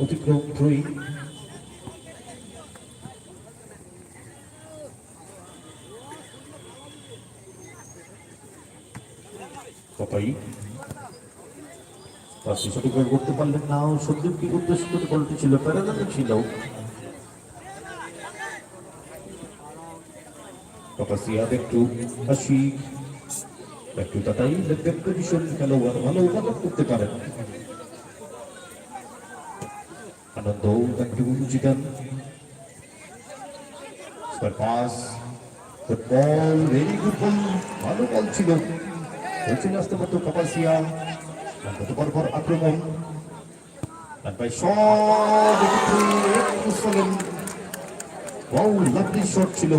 অতিক্রম কপাই পাশে সঠিকভাবে করতে পারলেন না সন্দীপ কি উদ্দেশ্য করে বলতে ছিল প্যারাদানে ছিল একটু হাসি। একটু তাতাই দেখবেন ভীষণ খেলোয়াড়, ভালো উপাদান করতে পারেন আনন্দ, একটু জিগান পাস ভালো বল ছিল। আসতে পারতো কাপাসিয়া। বড় বড় আক্রমণ। তারপরে সব একটু শট ছিল।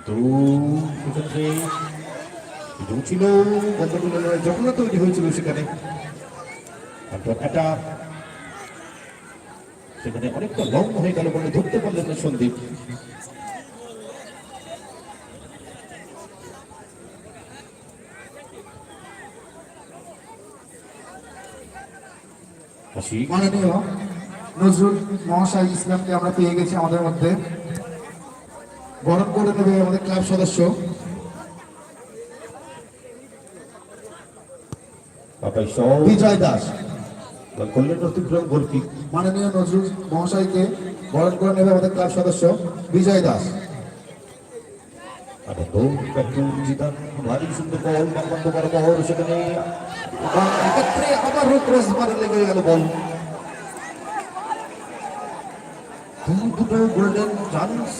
কিন্তু সেক্ষেত্রে সুযোগ ছিল জগন্নাথ তৈরি হয়েছিল সেখানে একটা সেখানে অনেকটা লং হয়ে গেল বলে ধরতে পারলেন না সন্দীপ। মাননীয় নজরুল মহাশয় ইসলামকে আমরা পেয়ে গেছি আমাদের মধ্যে। বরণ করে নেবে আমাদের ক্লাব সদস্য। বিজয় দাস। করলেন অতিক্রম গোলকি মাননীয় নজরুল মহাশয়কে বরণ করে নেবে আমাদের ক্লাব সদস্য বিজয় দাস। আনন্দ একটু জিতান ভারী সুন্দর বল বাংলান্দ বড় বহর সেখানে এবং একত্রে আবারও ক্রস মারে লেগে গেল বল। দু দুটো গোল্ডেন চান্স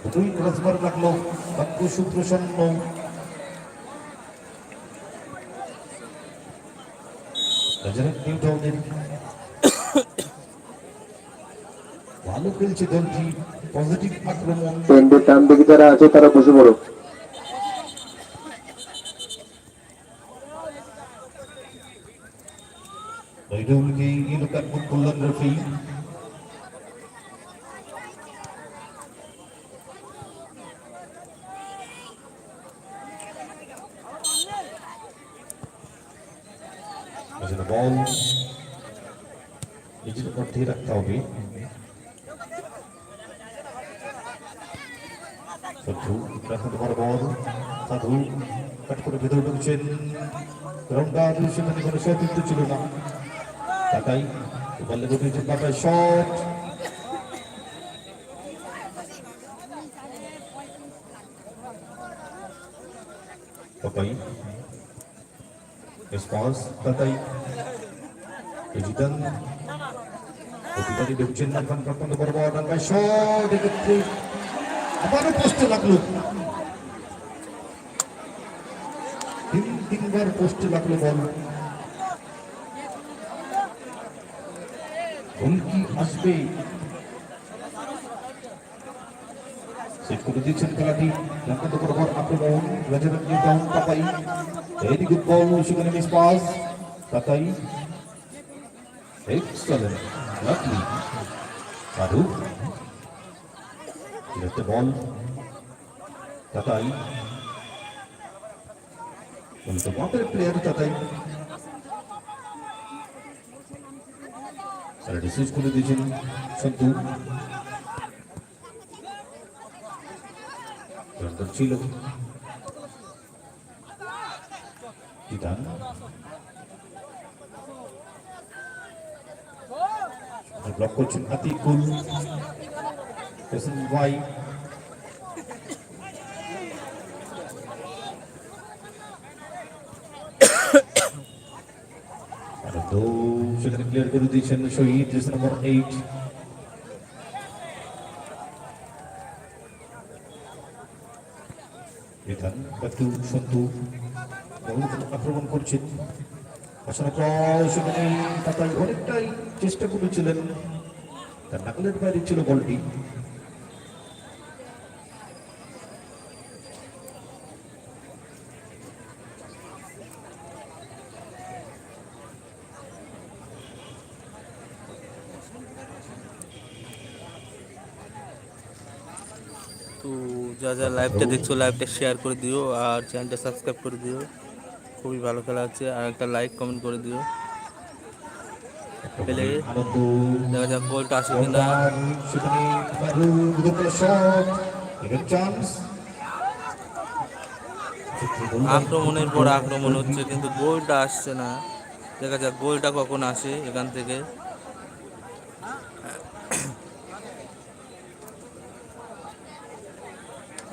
দুটোই ক্রস মার লাগল। বাক্য সুপ্রসন্ন ভালো খেলছে দলটি পজিটিভ আক্রমণ। ডান দিকে যারা আছে তারা বসে পড়ো নৈরুলকে ইলকার মুখ করলেন রফি আসলে বল নিজের মধ্যেই রাখতে হবে সাধু রাখতে পারে বল। সাধু, কাট করে ভেতরে ঢুকছেন। রংদার সেখানে কোনো সতীর্থ ছিল না। তাকাই বললে ঘটেছে কাটায় শট। তাকাই রেসপন্স তাকাই জিতান অধিকারী ঢুকছেন না এখন প্রথম বড় বড় ডাঙ্গায় শট। এক্ষেত্রে আবারও পোস্টে লাগল। তিন তিনবার পোস্টে লাগল বল। হুমকি আসবে। সেট করে দিচ্ছেন খেলাটি। লঙ্কান্ত বরাবর আক্রমণ রাজারাম নিউটাউন তাকাই এইদিকে বল সেখানে মিস পাস তাকাই এক্সেলেন্ট লাভলি সাধু একটা বল উল্টো মাপের প্লেয়ার তাকাই তারা রিসিভ করে দিয়েছেন সুন্দর ছিল বিধান ব্লক করছেন আতিকুল পেছন ওয়াই আনন্দ সেখানে ক্লিয়ার করে দিয়েছেন শহীদ নম্বর এইট বিধান একটু সন্তু আক্রমণ করছেন আসলে প্রায় সেখানে অনেকটাই চেষ্টা করেছিলেন। তার নাকলের বাইরে ছিল বলটি তো যা যা লাইভটা দেখছ লাইভটা শেয়ার করে দিও আর চ্যানেলটা সাবস্ক্রাইব করে দিও। খুবই ভালো খেলা হচ্ছে। আর একটা লাইক কমেন্ট করে দিও। পেলে দেখা যাক গোলটা আসে কিনা। আক্রমণের পর আক্রমণ হচ্ছে, কিন্তু গোলটা আসছে না। দেখা যাক গোলটা কখন আসে এখান থেকে।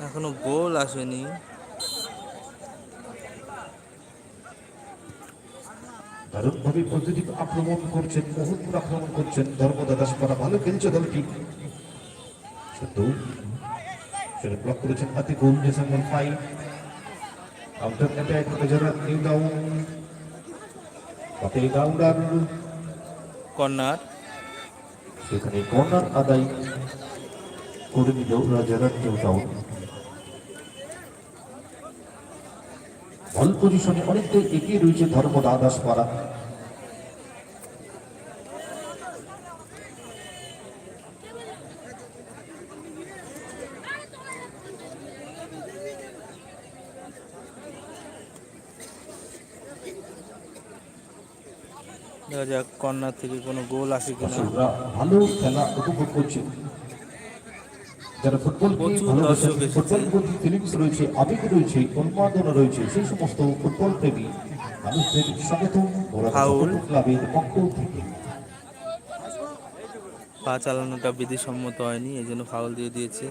এখনও গোল আসেনি। দারুণভাবে প্রতিদিন আক্রমণ করছেন বহুদূর আক্রমণ করছেন ধর্মদা দাসপাড়া ভালো খেলছে দলটি। কিন্তু সেটা ব্লক করেছেন আতিকুল ডিসেম্বর ফাইভ আউটার নেটে এক হাজার নিউ ডাউন তাতে ডাউনার কর্নার। সেখানে কর্নার আদায় করে নিল রাজারার নিউ ডাউন বল পজিশনে অনেকটাই এগিয়ে রয়েছে ধর্মদা দাসপাড়া দেখা যাক কর্নার থেকে কোনো গোল আসে কিনা। ভালো খেলা উপভোগ করছে। যারা ফুটবল ফুটবল প্রতি ফিলিংস রয়েছে আবেগ রয়েছে উন্মাদনা রয়েছে সেই সমস্ত ফুটবল প্রেমী মানুষদের ফাউল। ক্লাবের পক্ষ থেকে। পা চালানোটা বিধিসম্মত হয়নি এই জন্য ফাউল দিয়ে দিয়েছে।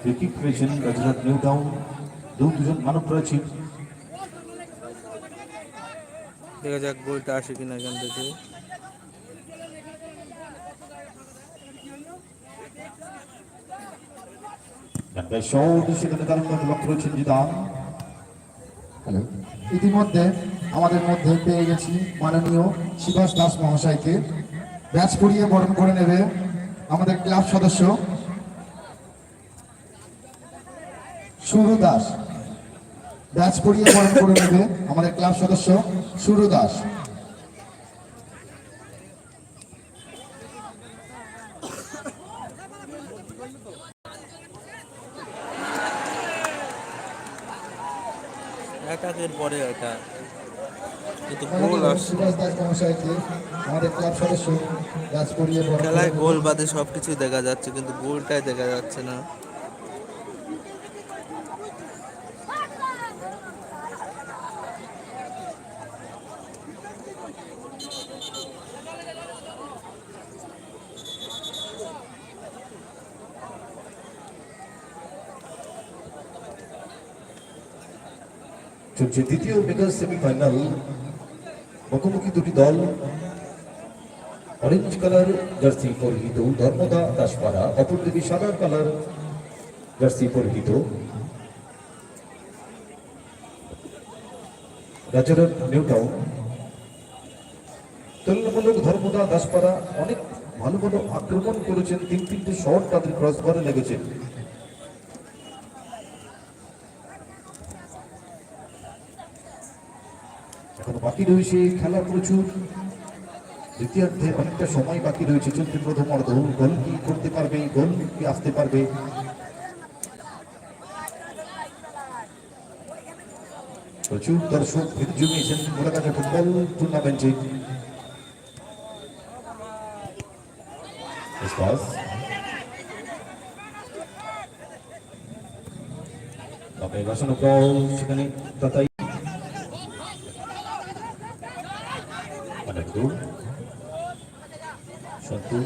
ফ্রিকিক পেয়েছেন রাজনাথ নিউ টাউন দু দুজন মানব রয়েছে দেখা যাক গোলটা আসে কিনা এখান থেকে। ইতিমধ্যে আমাদের মধ্যে পেয়ে গেছি মাননীয় শিবাস দাস মহাশয়কে। ব্যাচ পরিয়ে বরণ করে নেবে আমাদের ক্লাব সদস্য সুরু দাস। ব্যাচ পরিয়ে বরণ করে নেবে আমাদের ক্লাব সদস্য সুরু দাস পরে এটা। কিন্তু গোল আমাদের ক্লাব সদস্য খেলায় গোল বাদে সব কিছুই দেখা যাচ্ছে কিন্তু গোলটাই দেখা যাচ্ছে না। চলছে দ্বিতীয় মেগা সেমিফাইনাল মুখোমুখি দুটি দল অরেঞ্জ কালার জার্সি পরিহিত ধর্মদা দাসপাড়া অপরদিকে সাদা কালার জার্সি পরিহিত। রাজারার নিউ টাউন তুলনামূলক ধর্মদা দাসপাড়া অনেক ভালো ভালো আক্রমণ করেছেন, তিন তিনটে শট তাদের ক্রস করে লেগেছে এখনও বাকি রয়েছে, খেলা প্রচুর। দ্বিতীয়ার্ধে অনেকটা সময় বাকি রয়েছে, চলতি প্রথম অর্ধ। গোল কি করতে পারবে, গোল কি আসতে পারবে? প্রচুর দর্শক ভিড় জমিয়েছেন মোড়াকাটা ফুটবল টুর্নামেন্টে বল সেখানে তাতাই অনেক দূর সন্তু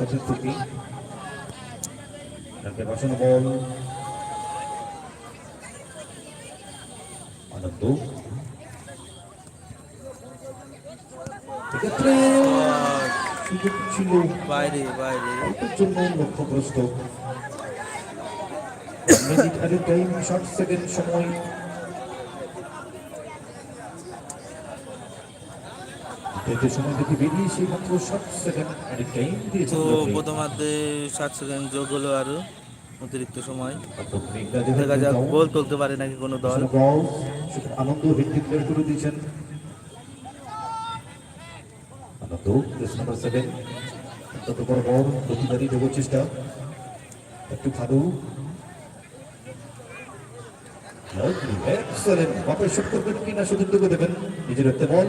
দুজন সতীর তাকে বসানো বল। আনন্দ। এক্ষেত্রে সুযোগ ছিল। বাইরে বাইরে। জন্য লক্ষ্যগ্রস্ত। মিনিট আর টাইম ষাট সেকেন্ড সময় দ্বিতীয় সময় থেকে বেরিয়ে সেই মাত্র ষাট সেকেন্ড আর টাইম দিয়েছেন তো। প্রথমার্ধে ষাট সেকেন্ড যোগ হলো আরও অতিরিক্ত সময়। দেখা যাক গোল। তুলতে পারে নাকি কোনো দল। আনন্দ ডিক্লেয়ার করে দিয়েছেন। আনন্দ নাম্বার সেভেন অত্যন্ত বড় বল প্রতিবারই দেবো চেষ্টা। একটু ভালো এক্সেলেন্ট বাপের শট করবেন কিনা সুযোগ দেবেন। নিজের হাতে বল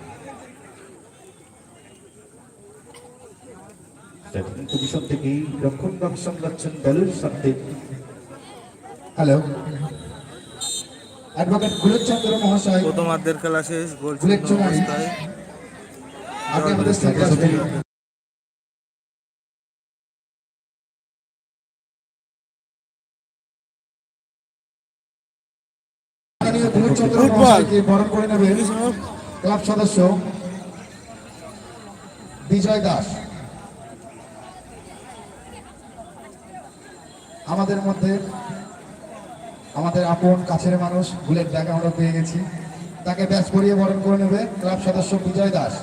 পজিশন থেকেই রক্ষণ ভাগ সামলাচ্ছেন দলের স্বার্থে হ্যালো অ্যাডভোকেট মহাশয়। প্রথমার্ধের খেলা শেষ গোল বুলেট শূন্য অবস্থায়। আগে আমাদের সাথে আসবেন মাননীয় গুলেশচন্দ্র মহাশয়কে বরণ করে নেবেন। ক্লাব সদস্য বিজয় দাস। আমাদের মধ্যে আমাদের আপন কাছের মানুষ, বুলেট জায়গা আমরা পেয়ে গেছি। তাকে ব্যাস করিয়ে বরণ করে নেবে ক্লাব সদস্য বিজয় দাস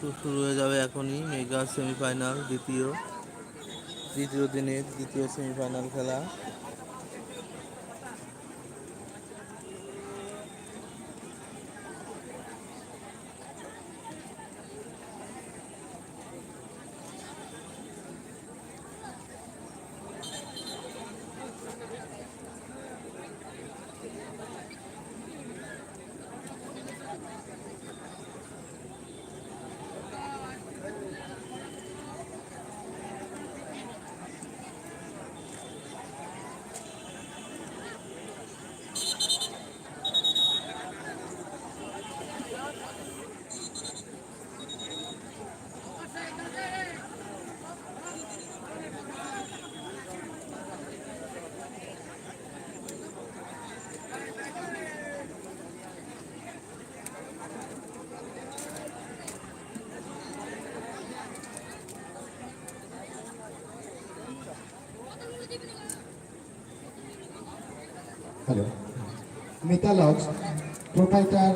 তো শুরু হয়ে যাবে এখনই মেগা সেমিফাইনাল দ্বিতীয় তৃতীয় দিনের দ্বিতীয় সেমিফাইনাল খেলা hello lodge proprietor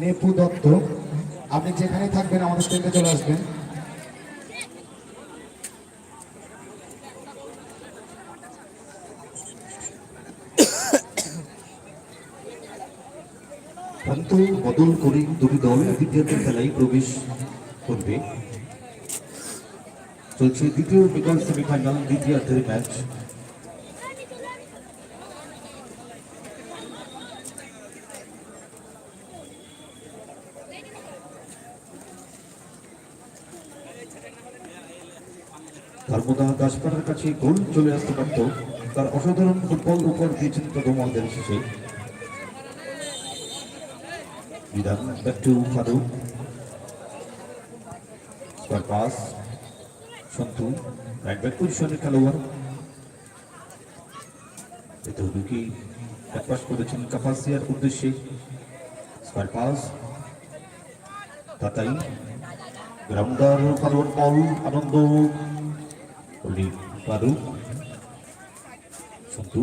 Nepu Dutta আপনি যেখানে থাকবেন, আমাদের স্টেজে চলে আসবেন। প্রান্ত বদল করে দুটি দল দ্বিতীয় খেলায় প্রবেশ করবে। চলছে দ্বিতীয় বিকল সেমিফাইনাল দ্বিতীয়ার্ধের ম্যাচ ধর্মদা দাসপাড়ার কাছে গোল চলে আসতে পারত। তার অসাধারণ ফুটবল উপর দিয়েছেন অর্ধের শেষে। খেলোয়াড়। করেছেন কাপাসিয়ার উদ্দেশ্যে। Square pass, Tatai. Ananda Faruk Santu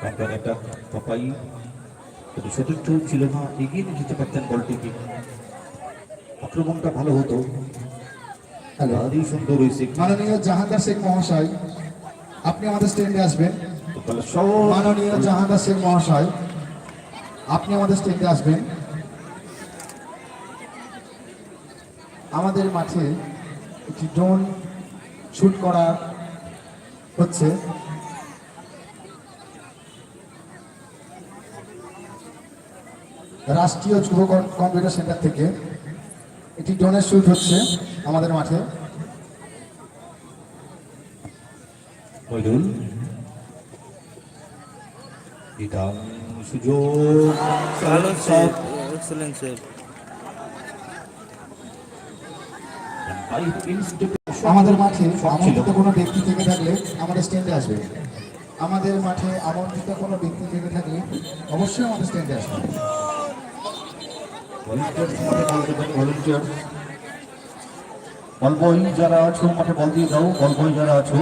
counter attack Papai. কিন্তু সতীর্থ ছিল না এগিয়ে নিয়ে যেতে পারতেন বলটিকে। আক্রমণটা ভালো হতো। ভারী সুন্দর হয়েছে মাননীয় জাহাঙ্গার শেখ মহাশয় আপনি আমাদের স্ট্যান্ডে আসবেন? মাননীয় জাহাঙ্গার শেখ মহাশয় আপনি আমাদের স্টেজে আসবেন? আমাদের মাঠে একটি ড্রোন শুট করা হচ্ছে। রাষ্ট্রীয় যুব কম্পিউটার সেন্টার থেকে একটি ড্রোনের শুট হচ্ছে আমাদের মাঠে। মইদুল এটা সুযোগ। আমাদের মাঠে আমন্ত্রিত কোনো ব্যক্তি থেকে থাকলে আমাদের স্ট্যান্ডে আসবে। আমাদের মাঠে আমন্ত্রিত কোনো ব্যক্তি থেকে থাকলে অবশ্যই আমাদের স্ট্যান্ডে আসবে। ভলেন্টিয়ার্স মাঠে বল দেবেন ভলেন্টিয়ার্স বল বই যারা আছো মাঠে বল দিয়ে দাও। বল যারা আছো।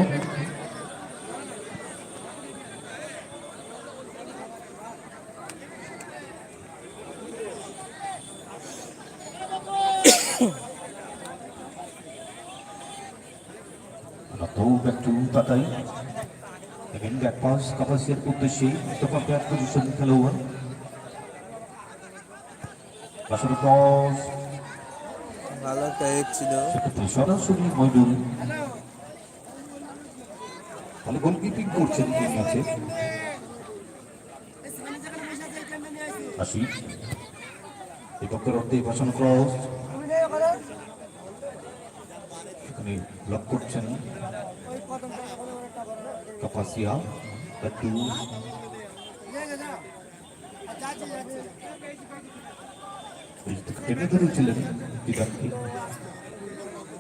Back উদ্দেশ্যে তখন ব্যাক পজিশন খেলোয়াড় পাশের ক্রস ভালো হেড ছিল সরাসরি মইদুল তাহলে গোলকিপিং করছেন এই ম্যাচে আসি এই পক্ষের অর্ধে বসানো ক্রস এখানে ব্লক করছেন কাপাসিয়া একটু টেনে ধরেছিলেন বিদানকে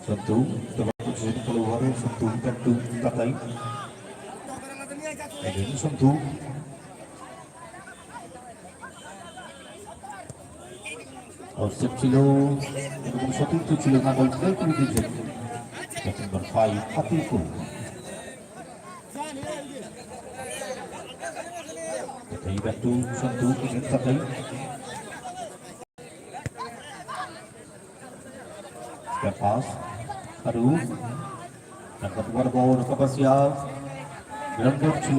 সন্তু তোমার পজিশন খেলোয়াড় সন্তু একটু কাতাই সন্তু আউটসেপ ছিল এরকম সতীর্থ ছিল না বল প্লে করে দিয়েছেন নাম্বার ফাইভ আতিকুল এই ব্যাটু সন্তু এগেন কাতাই Step pass. Haru. Dapat luar bawah Kapasia. Berangkat ছিল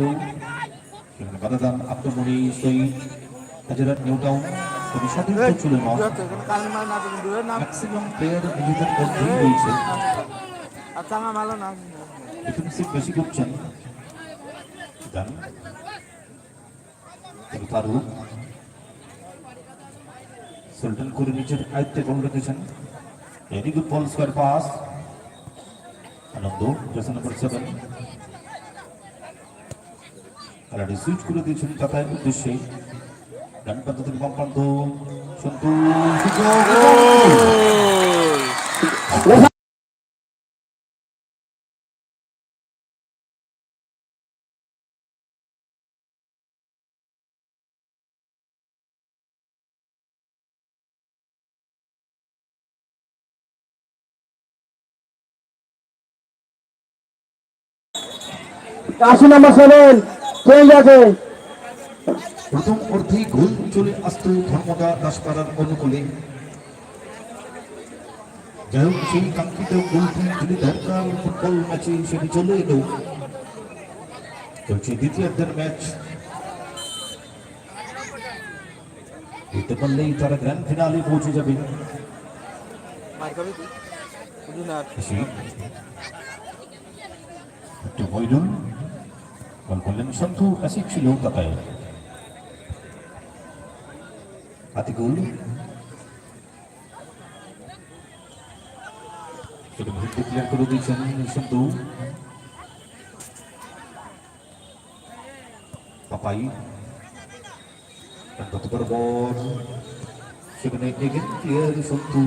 সেখানে বাধা দান আক্রমণী সৈয়দ হাজারাত নিউ টাউন তবে সতীর্থ ছিল না ম্যাক্সিমাম প্লেয়ার নিজেদের মধ্যেই রয়েছে বেশি করছেন তবে ফারুক সুলতান করে নিজের আয়ত্তে বল রেখেছেন। Very good ball square pass. Ananda jersey number seven খেলাটি সুইচ করে দিয়েছেন যাতায়াত উদ্দেশ্যে। ডান প্রান্ত থেকে বাম প্রান্ত সন্তু আশি নম্বর সেভেন চেঞ্জ আছে প্রথম অর্ধে গোল চলে আসতো ধর্মদা দাসপাড়ার অনুকূলে। যাই হোক সেই কাঙ্ক্ষিত গোলটি যদি দরকার ফুটবল ম্যাচে সেটি চলে এলো। চলছে দ্বিতীয়ার্ধের ম্যাচ। জিততে পারলেই তারা গ্র্যান্ড ফিনালে পৌঁছে যাবেন খুশি একটু মইদুল বল করলেন সন্তু অ্যাসিড ছিল তাকায় আতিকুল সেটা মুহূর্তে ক্লিয়ার করে দিয়েছেন সন্তু পাপাই গতবার বল সেখানে এগেন ক্লিয়ার সন্তু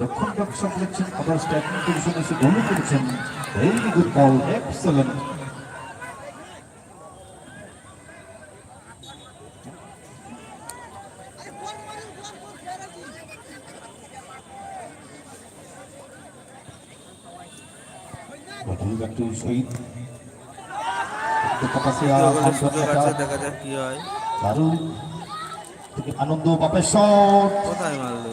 রক্ষণ রক্ষক লিখছেন আবার স্ট্যাটিং পজিশনে এসে গোল করেছেন ভেরি গুড বল এক্সেলেন্ট একটু শহীদ। দেখা যাক কি হয়। দারুণ। আনন্দ বাপের শট। কোথায় মারলো?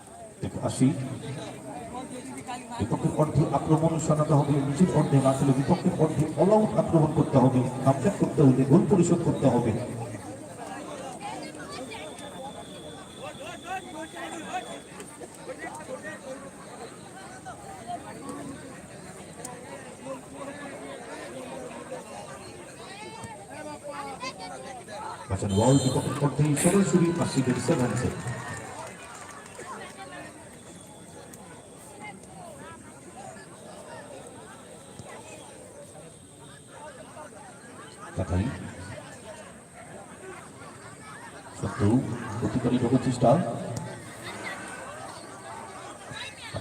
আশিক বিপক্ষের অর্ধে আক্রমণ সানাতে হবে নিজের অর্ধে না চলে বিপক্ষের অর্ধে অল আউট আক্রমণ করতে হবে কামব্যাক করতে হলে গোল পরিশোধ করতে হবে। বল বিপক্ষের অর্ধে সরাসরি আশিকের সেভেন্সে কাটাই সত্তর অধিকারী ঢোকার চেষ্টা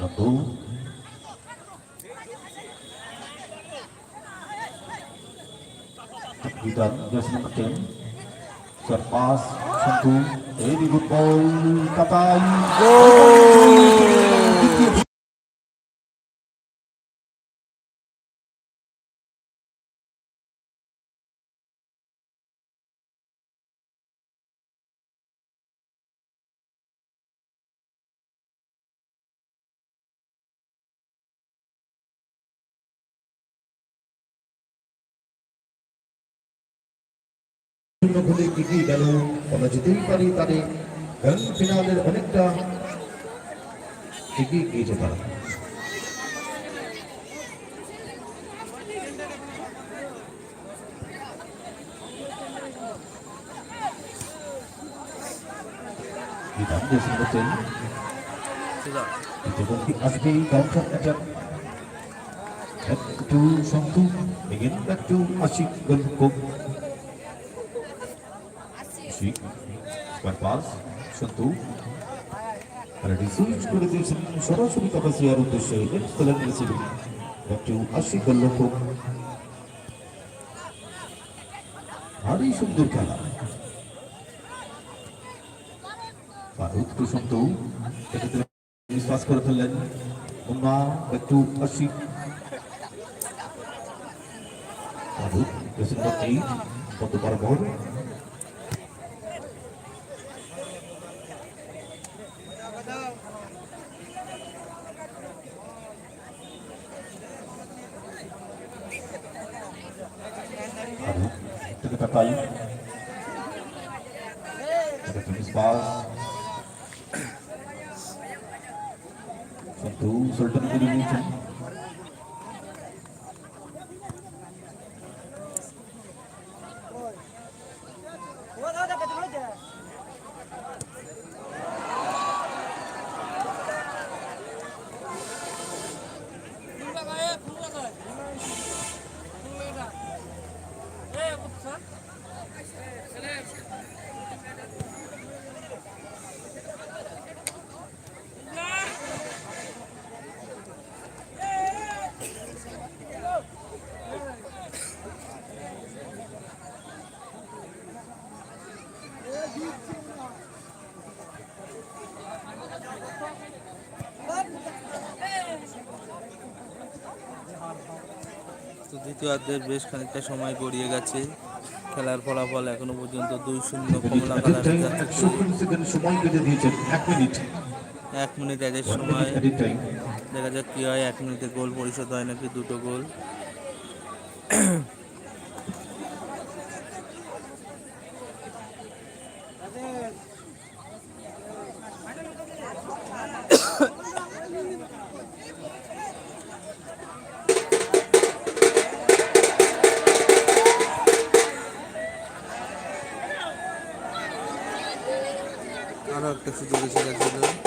Ananda Bidhan jersey number ten চার pass Santu very good ball গোলে এগিয়ে গেল আমরা যেতেই পারি তাদের গ্র্যান্ড ফিনালের অনেকটা এগিয়ে গিয়েছে তারা Shantu. Again back to Ashik Galkop. Pass. Shantu. আর রিসিভ করে দিয়েছেন সরাসরি কাপাসিয়ার উদ্দেশ্যে excellent receiving back to Ashik গল্লকপ ভারী সুন্দর খেলা। ফারুক টু সন্তু এক্ষেত্রে বিশ্বাস করে ফেললেন। Munna back to Ashik. Faruk pressing করতেই কত বরাবর ফারুক থেকে তাকাই থেকে ফিনিশ পাস সন্তু সুলতান করে নিয়েছেন তো দ্বিতীয়ার্ধের বেশ খানিকটা সময় গড়িয়ে গেছে। খেলার ফলাফল এখনও পর্যন্ত দুই শূন্য কমলা সময় দিয়েছেন এক মিনিট। এক মিনিট এদের সময়। দেখা যাক কি হয় এক মিনিটে গোল পরিশোধ হয় নাকি দুটো গোল। একটু দূরে চলে জন্য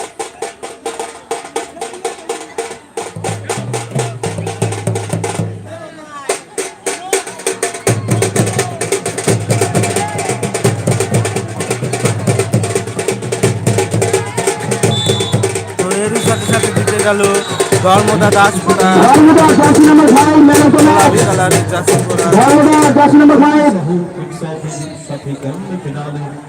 গেল ধর্মদা দাস পোড়া ধর্মদা দাস নম্বর 5